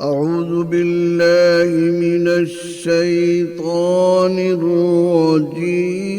أعوذ بالله من الشيطان الرجيم.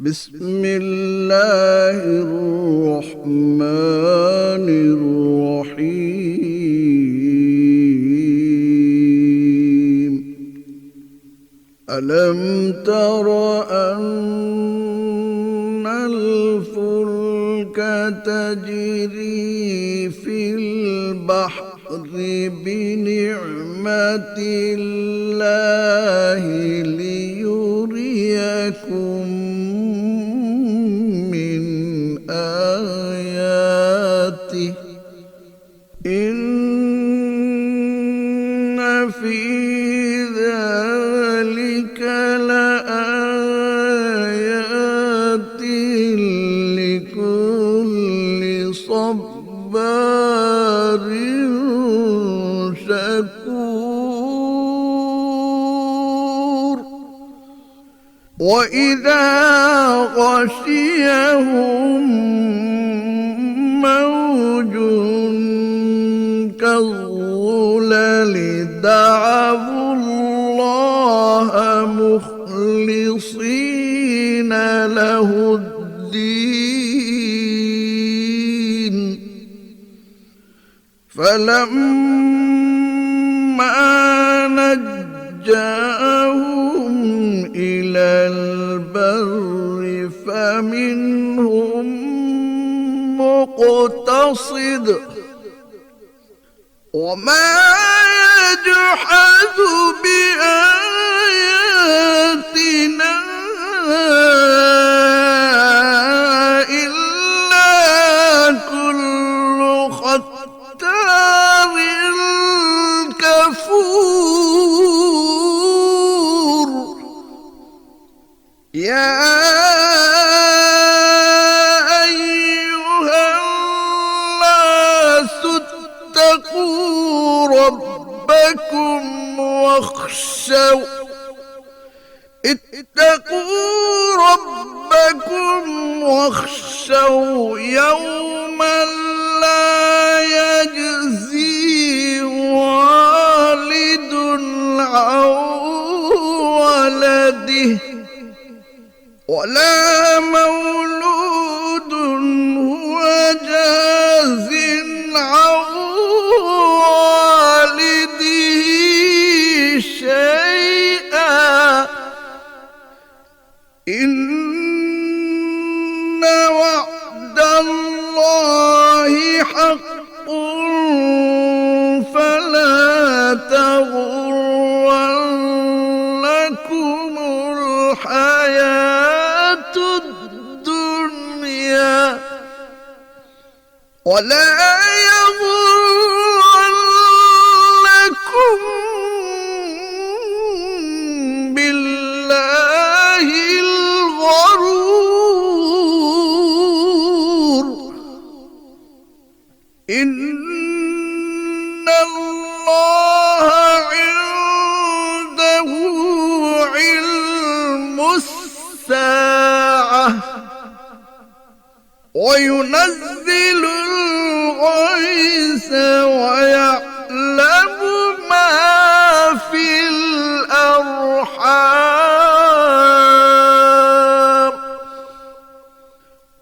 بسم الله الرحمن الرحيم. ألم تر أن تجري في البحر بنعمة الله ليريكم من آياته. إن وإذا غشيهم موج كالظلل دعوا الله مخلصين له الدين فلما نجاهم فمنهم مقتصد وما يجحد بآياتنا اتقوا ربكم واخشوا اتقوا ربكم واخشوا يوما لا يجزي والد عن ولده ولا مولود ولا يغرنكم بالله الغرور إن الله عنده علم الساعة وينزل الغيث ويعلم ما في الأرحام.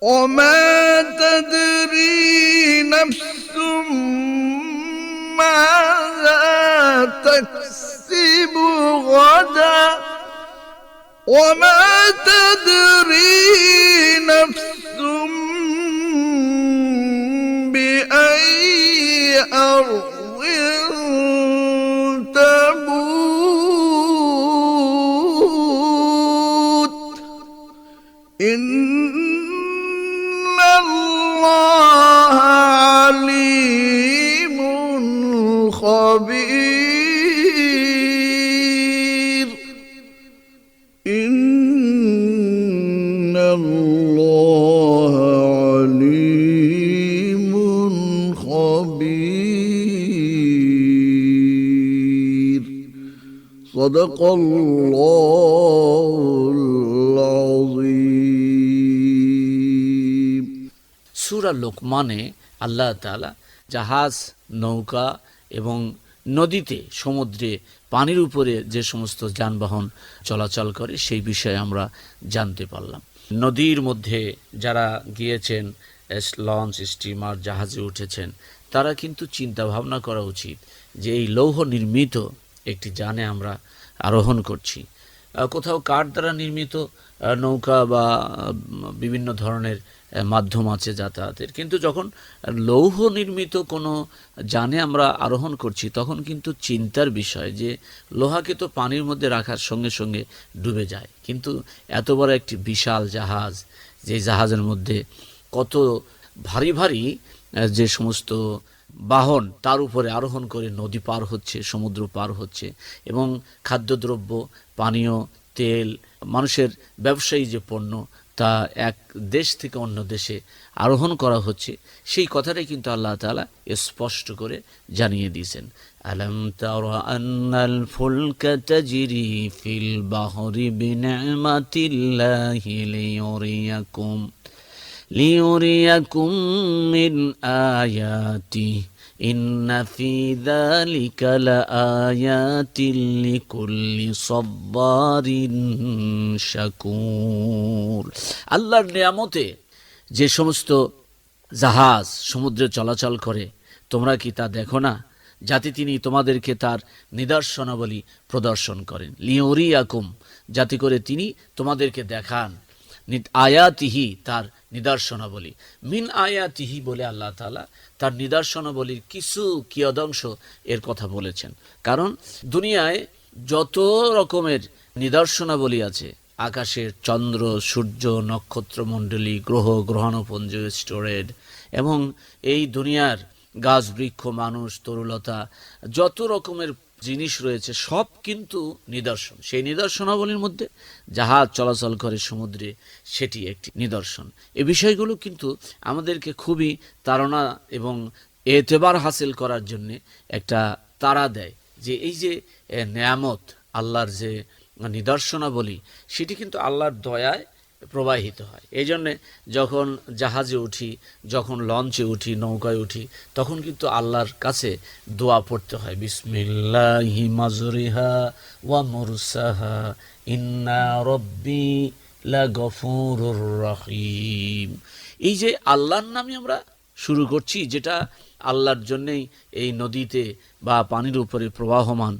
وما تدري نفس ماذا تكسب غدا. وما تدري কারণ صدق الله العظيم সুরা লোকমানে আল্লাহ তাআলা জাহাজ নৌকা এবং নদীতে সমুদ্রে পানির উপরে যে সমস্ত যানবাহন চলাচল করে সেই বিষয়ে আমরা জানতে পারলাম নদীর মধ্যে যারা গিয়েছেন এস- লঞ্চ স্টিমার জাহাজে উঠেছেন তারা কিন্তু চিন্তা ভাবনা করা উচিত যে এই লৌহ নির্মিত একটি যানে আমরা আরোহণ করছি। কোথাও কাঠ দ্বারা নির্মিত নৌকা বা বিভিন্ন ধরনের মাধ্যম আছে যাতায়াতের। কিন্তু যখন লৌহ নির্মিত কোনো যানে আমরা আরোহণ করছি, তখন কিন্তু চিন্তার বিষয় যে লোহাকে তো পানির মধ্যে রাখার সঙ্গে সঙ্গে ডুবে যায়। কিন্তু এত বড় একটি বিশাল জাহাজ, যে জাহাজের মধ্যে কত ভারী ভারী যে সমস্ত বাহন তার উপরে আরোহণ করে নদী পার হচ্ছে, সমুদ্র পার হচ্ছে এবং খাদ্যদ্রব্য, পানীয়, তেল, মানুষের ব্যবসায়ী যে পণ্য তা এক দেশ থেকে অন্য দেশে আরোহণ করা হচ্ছে, সেই কথাটাই কিন্তু আল্লাহ তাআলা স্পষ্ট করে জানিয়ে দিয়েছেন। আলম আন্নাল ফুলকা তাজরি ফিল বাহরি বিনি'মাতিল্লাহি লিয়ুরিয়াকুম। ليريكم من آياته إن في ذلك لآيات لكل صبار شكور আল্লাহর নিয়ামতে যে সমস্ত জাহাজ সমুদ্রে চলাচল করে তোমরা কি তা দেখো না যাতে তিনি তোমাদেরকে তার নিদর্শনাবলী প্রদর্শন করেন লিওরিয়াকুম যাতে করে তিনি তোমাদেরকে দেখান নি- আয়াতিহি তার নিদর্শনাবলী। মিন আয়াতিহি বলে আল্লাহ তালা তার নিদর্শনাবলীর কিছু কিয়দংশ এর কথা বলেছেন। কারণ দুনিয়ায় যত রকমের নিদর্শনাবলী আছে, আকাশের চন্দ্র, সূর্য, নক্ষত্রমণ্ডলী, গ্রহ, গ্রহাণুপুঞ্জ, স্টোরেড এবং এই দুনিয়ার গাছ, বৃক্ষ, মানুষ, তরুলতা, যত রকমের জিনিস রয়েছে, সব কিন্তু নিদর্শন। সেই নিদর্শনাবলীর মধ্যে জাহাজ চলাচল করে সমুদ্রে, সেটি একটি নিদর্শন। এ বিষয়গুলো কিন্তু আমাদেরকে খুবই তাড়না এবং এতেবার হাসিল করার জন্য একটা তারা দেয় যে এই যে নেয়ামত, আল্লাহর যে নিদর্শনাবলী, সেটি কিন্তু আল্লাহর দয়ায় প্রবাহিত হয়। এই জন্যে যখন জাহাজে উঠি, যখন লঞ্চে উঠি, নৌকায় উঠি, তখন কিন্তু আল্লাহর কাছে দোয়া পড়তে হয়, বিসমিল্লাহি মাজরিহা ওয়া মুরসাহা, ইন্না রব্বি লাগফুরুর রহিম। এই যে আল্লাহর নামে আমরা শুরু করছি, যেটা আল্লাহর জন্যেই এই নদীতে বা পানির উপরে প্রবাহমান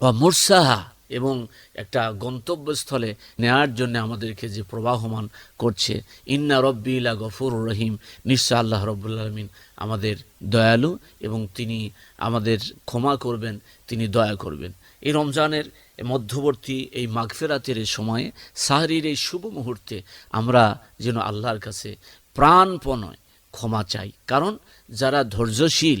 বা মুরসাহা এবং একটা গন্তব্যস্থলে নেয়ার জন্য আমাদেরকে যে প্রবাহমান করছে, ইন্না রব্বিলা গফুর রহিম। নিশ্চয় আল্লাহ রব্বুল আলমিন আমাদের দয়ালু এবং তিনি আমাদের ক্ষমা করবেন, তিনি দয়া করবেন। এই রমজানের মধ্যবর্তী এই মাগফেরাতের সময়ে, সাহরির এই শুভ মুহূর্তে আমরা যেন আল্লাহর কাছে প্রাণপণয় ক্ষমা চাই। কারণ যারা ধৈর্যশীল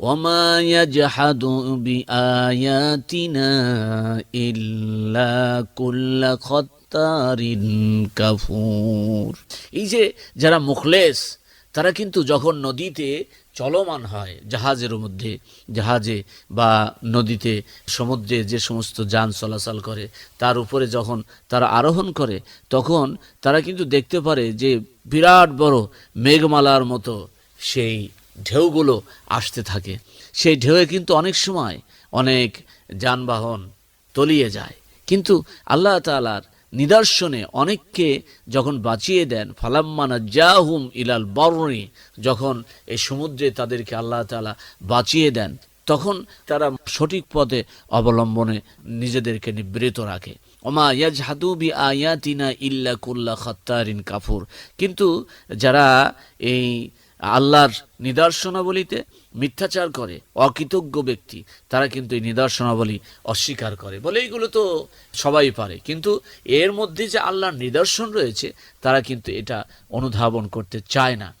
وما يجحد بآياتنا إلا كل خطار كفور এই যে যারা মুখলেস তারা কিন্তু যখন নদীতে চলমান হয় জাহাজের মধ্যে জাহাজে বা নদীতে সমুদ্রে যে সমস্ত যান চলাচল করে তার উপরে যখন তারা আরোহণ করে তখন তারা কিন্তু দেখতে পারে যে বিরাট বড় মেঘমালার মতো সেই ঢেউগুলো আসতে থাকে। সেই ঢেউয়ে কিন্তু অনেক সময় অনেক যানবাহন তলিয়ে যায়। কিন্তু আল্লাহ তাআলার নিদর্শনে অনেককে যখন বাঁচিয়ে দেন ফালাম্মানা জাহুম ইলাল বরণি যখন এই সমুদ্রে তাদেরকে আল্লাহ তালা বাঁচিয়ে দেন, তখন তারা সঠিক পথে অবলম্বনে নিজেদেরকে নিবৃত রাখে। ওমা ইয়াজহাদু বি আয়াতিনা ইল্লা কুল্লা খাত্তারিন কাফুর। কিন্তু যারা এই আল্লাহর নিদর্শনাবলীতে মিথ্যাচার করে, অকৃতজ্ঞ ব্যক্তি, তারা কিন্তু এই নিদর্শনাবলী অস্বীকার করে। বলে এইগুলো তো সবাই পারে। কিন্তু এর মধ্যে যে আল্লাহর নিদর্শন রয়েছে, তারা কিন্তু এটা অনুধাবন করতে চায় না।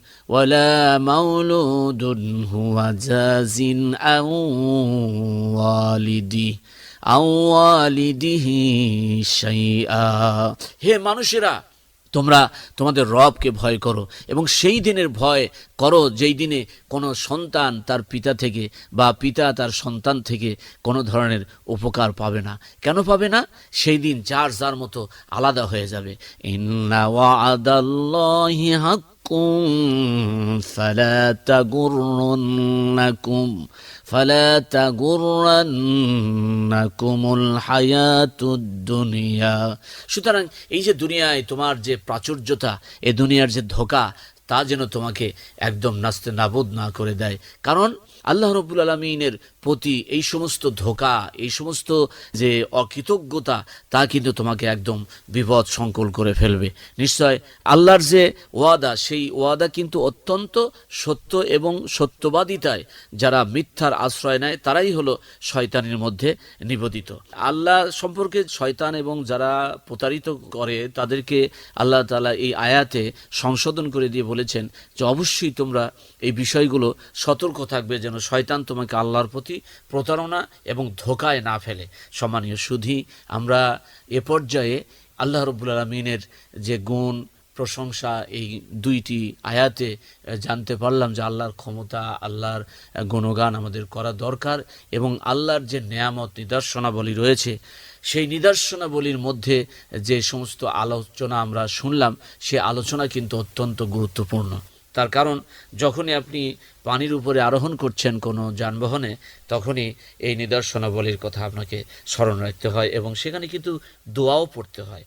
ولا مولود هو جاز عن والده عن والده شيئا হে মানুষেরা তোমরা তোমাদের রবকে ভয় করো এবং সেই দিনের ভয় করো যেই দিনে কোনো সন্তান তার পিতা থেকে বা পিতা তার সন্তান থেকে কোনো ধরনের উপকার পাবে না। কেন পাবে না? সেই দিন যার যার মতো আলাদা হয়ে যাবে। ইন্না ওয়াদাল্লাহি تغرنكم الحياة الدنيا. সুতরাং এই যে দুনিয়ায় তোমার যে প্রাচুর্যতা, এ দুনিয়ার যে ধোকা তা যেন তোমাকে একদম নাস্তে নাবোধ না করে দেয়। কারণ আল্লাহ রবুল আলমিনের প্রতি এই সমস্ত ধোকা, এই সমস্ত যে অকৃতজ্ঞতা, তা কিন্তু তোমাকে একদম বিপদ সংকুল করে ফেলবে। নিশ্চয় আল্লাহর যে ওয়াদা, সেই ওয়াদা কিন্তু অত্যন্ত সত্য এবং সত্যবাদিতায় যারা মিথ্যার আশ্রয় নেয়, তারাই হলো শয়তানের মধ্যে নিবেদিত। আল্লাহ সম্পর্কে শয়তান এবং যারা প্রতারিত করে, তাদেরকে আল্লাহ তালা এই আয়াতে সংশোধন করে দিয়ে বলেছেন যে অবশ্যই তোমরা এই বিষয়গুলো সতর্ক থাকবে যেন শয়তান তোমাকে আল্লাহর প্রতি প্রতারণা এবং ধোকায় না ফেলে। সম্মানীয় সুধী, আমরা এ পর্যায়ে আল্লাহ রবুল আলমিনের যে গুণ প্রশংসা এই দুইটি আয়াতে জানতে পারলাম যে আল্লাহর ক্ষমতা, আল্লাহর গুণগান আমাদের করা দরকার এবং আল্লাহর যে নেয়ামত, নিদর্শনাবলী রয়েছে, সেই নিদর্শনাবলীর মধ্যে যে সমস্ত আলোচনা আমরা শুনলাম, সে আলোচনা কিন্তু অত্যন্ত গুরুত্বপূর্ণ। তার কারণ, যখনই আপনি পানির উপরে আরোহণ করছেন কোনো যানবাহনে, তখনই এই নিদর্শনাবলীর কথা আপনাকে স্মরণ রাখতে হয় এবং সেখানে কিন্তু দোয়াও পড়তে হয়।